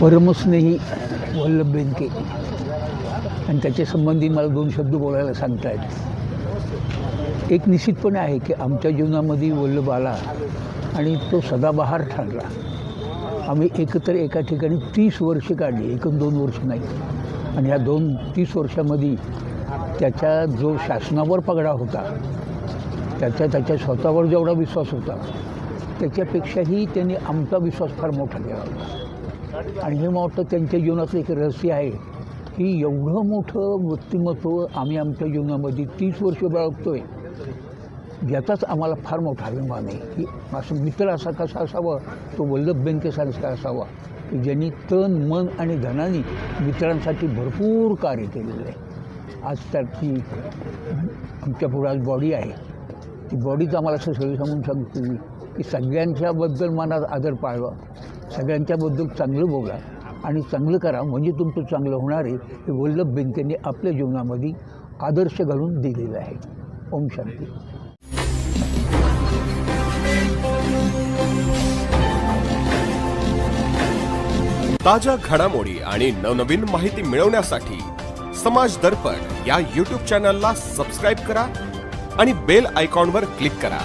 परमस्नेही वल्लभ बेनके. आणि त्याच्या संबंधी मला दोन शब्द बोलायला सांगतायत. एक निश्चितपणे आहे की आमच्या जीवनामध्ये वल्लभ आला आणि तो सदाबहार ठरला. आम्ही एकत्र एका ठिकाणी तीस वर्ष काढली एकूण दोन वर्ष नाही. आणि ह्या दोन तीस वर्षामध्ये त्याच्या जो शासनावर पगडा होता त्याचा त्याच्या स्वतःवर जेवढा विश्वास होता त्याच्यापेक्षाही त्यांनी आमचा विश्वास फार मोठा केला. होता आणि हे मला त्यांच्या जीवनातलं एक रहस्य आहे की एवढं मोठं व्यक्तिमत्व आम्ही आमच्या जीवनामध्ये तीस वर्ष आहे याचाच आम्हाला फार मोठा अभिमान आहे की असं मित्र असा कसा असावा तो वल्लभ बँकेसारखा असावा की ज्यांनी तन मन आणि धनाने मित्रांसाठी भरपूर कार्य केलेलं आहे. आज त्याची आमच्यापुढे आज बॉडी आहे. ती बॉडीच आम्हाला असं सगळी सांगून सांगते की सगळ्यांच्याबद्दल मनात आदर पाळवा. सगळ्यांच्याबद्दल चांगलं बोला आणि चांगलं करा. म्हणजे तुमचं चांगलं होणार आहे हे वल्लभ बेंकेने आपल्या जीवनामध्ये आदर्श घालून दिलेलं आहे. ओम शांती. ताज्या घडामोडी आणि नवनवीन माहिती मिळवण्यासाठी समाज दर्पण या यूट्यूब चॅनलला सबस्क्राईब करा आणि बेल आयकॉनवर क्लिक करा.